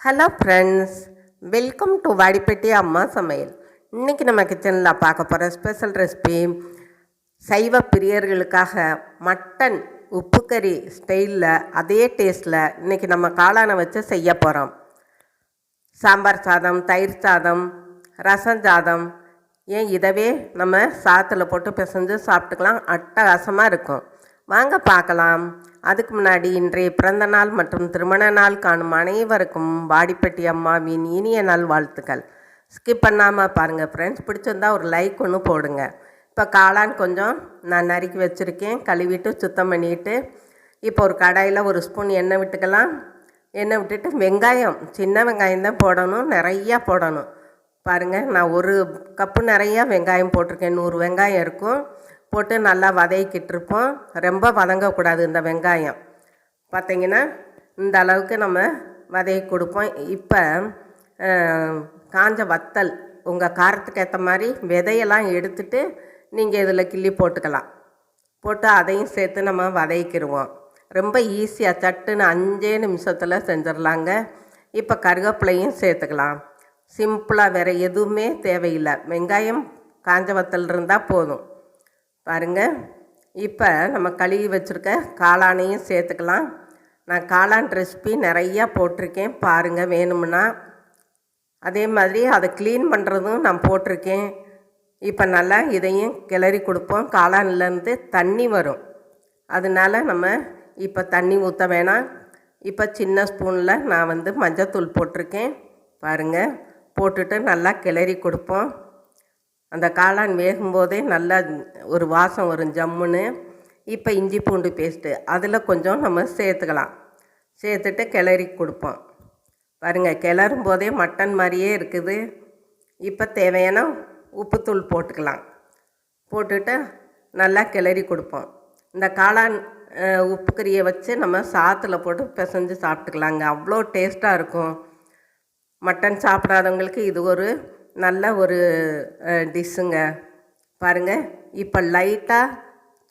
Hello friends welcome to Vadipatti அம்மா சமையல் இன்றைக்கி நம்ம கிச்சனில் பார்க்க போகிற ஸ்பெஷல் ரெசிபி சைவ பிரியர்களுக்காக மட்டன் உப்பு கறி ஸ்டைலில் அதே டேஸ்ட்டில் இன்றைக்கி நம்ம காளானை வச்சு செய்ய போகிறோம் சாம்பார் சாதம் தயிர் சாதம் ரசம் சாதம். ஏன் இதவே நம்ம சாத்தில் போட்டு பிசைஞ்சு சாப்பிட்டுக்கலாம். அட்டகாசமாக இருக்கும். வாங்க பார்க்கலாம். அதுக்கு முன்னாடி இன்றைய பிறந்த நாள் மற்றும் திருமண நாள் காணும் அனைவருக்கும் வாடிப்பட்டி அம்மாவின் இனிய நாள் வாழ்த்துக்கள். ஸ்கிப் பண்ணாமல் பாருங்கள் ஃப்ரெண்ட்ஸ் பிடிச்சிருந்தா ஒரு லைக் ஒன்று போடுங்க. இப்போ காளான் கொஞ்சம் நான் நறுக்கி வச்சுருக்கேன். கழுவிட்டு சுத்தம் பண்ணிட்டு இப்போ ஒரு கடாயில் ஒரு ஸ்பூன் எண்ணெய் விட்டுக்கலாம். எண்ணெய் விட்டுட்டு வெங்காயம் சின்ன வெங்காயம் தான் போடணும். நிறையா போடணும். பாருங்கள் நான் ஒரு கப்பு நிறையா வெங்காயம் போட்டிருக்கேன். நூறு வெங்காயம் இருக்கும். போட்டு நல்லா வதக்கிட்டுருப்போம். ரொம்ப வதங்கக்கூடாது இந்த வெங்காயம். பார்த்திங்கன்னா இந்த அளவுக்கு நம்ம வதக்கி கொடுப்போம். இப்போ காஞ்ச வத்தல் உங்கள் காரத்துக்கு ஏற்ற மாதிரி விதையெல்லாம் எடுத்துட்டு நீங்கள் இதில் கிள்ளி போட்டுக்கலாம். போட்டு அதையும் சேர்த்து நம்ம வதக்கிடுவோம். ரொம்ப ஈஸியாக சட்டுன்னு அஞ்சே நிமிஷத்தில் செஞ்சிடலாங்க. இப்போ கருவேப்பிலையும் சேர்த்துக்கலாம். சிம்பிளாக வேறு எதுவுமே தேவையில்லை. வெங்காயம் காஞ்ச வத்தல் இருந்தால் போதும். பாருங்க. இப்போ நம்ம கழுவி வச்சுருக்க காளானையும் சேர்த்துக்கலாம். நான் காளான் ரெசிபி நிறையா போட்டிருக்கேன். பாருங்கள் வேணும்னா. அதே மாதிரி அதை க்ளீன் பண்ணுறதும் நான் போட்டிருக்கேன். இப்போ நல்லா இதையும் கிளறி கொடுப்போம். காளான்லேருந்து தண்ணி வரும். அதனால நம்ம இப்போ தண்ணி ஊற்ற வேணாம். இப்போ சின்ன ஸ்பூனில் நான் வந்து மஞ்சத்தூள் போட்டிருக்கேன். பாருங்கள் போட்டுட்டு நல்லா கிளறி கொடுப்போம். அந்த காளான் வேகும்போதே நல்லா ஒரு வாசம் வரும் ஜம்முன்னு. இப்போ இஞ்சி பூண்டு பேஸ்ட்டு அதில் கொஞ்சம் நம்ம சேர்த்துக்கலாம். சேர்த்துட்டு கிளறி கொடுப்போம். பாருங்கள் கிளறும் போதே மட்டன் மாதிரியே இருக்குது. இப்போ தேவையான உப்புத்தூள் போட்டுக்கலாம். போட்டுட்டு நல்லா கிளறி கொடுப்போம். இந்த காளான் உப்பு கறியை வச்சு நம்ம சாத்தில் போட்டு பிசைஞ்சு சாப்பிட்டுக்கலாங்க. அவ்வளோ டேஸ்ட்டாக இருக்கும். மட்டன் சாப்பிடாதவங்களுக்கு இது ஒரு நல்ல ஒரு டிஷ்ஷுங்க. பாருங்கள் இப்போ லைட்டாக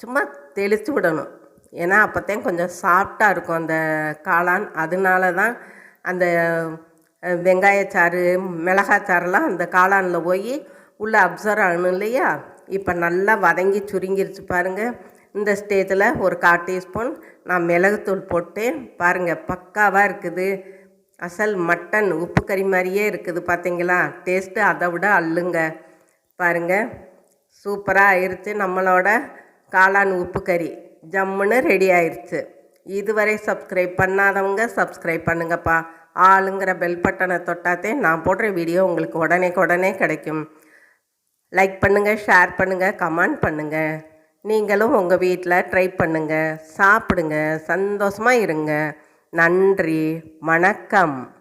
சும்மா தெளித்து விடணும். ஏன்னா அப்போத்தான் கொஞ்சம் சாஃப்டாக இருக்கும் அந்த காளான். அதனால தான் அந்த வெங்காயச்சாறு மிளகாச்சாறுலாம் அந்த காளானில் போய் உள்ளே அப்சர்வ் ஆகணும் இல்லையா? இப்போ நல்லா வதங்கி சுருங்கிருச்சு பாருங்கள் இந்த ஸ்டேஜில் ஒரு கால் டீஸ்பூன் நான் மிளகுத்தூள் போட்டு பாருங்கள் பக்காவாக இருக்குது. அசல் மட்டன் உப்பு கறி மாதிரியே இருக்குது பார்த்தீங்களா டேஸ்ட்டு அதை விட அல்லுங்க. பாருங்கள் சூப்பராக ஆயிருச்சு நம்மளோட காளான் உப்பு கறி. ஜம்முன்னு ரெடி ஆயிடுச்சு இதுவரை சப்ஸ்கிரைப் பண்ணாதவங்க சப்ஸ்கிரைப் பண்ணுங்கப்பா. ஆளுங்கிற பெல் பட்டனை தொட்டாத்தே நான் போடுற வீடியோ உங்களுக்கு உடனே உடனே கிடைக்கும். லைக் பண்ணுங்கள் ஷேர் பண்ணுங்கள் கமெண்ட் பண்ணுங்கள் நீங்களும் உங்கள் வீட்டில் ட்ரை பண்ணுங்கள் சாப்பிடுங்க. சந்தோஷமாக இருங்க. நன்றி வணக்கம்.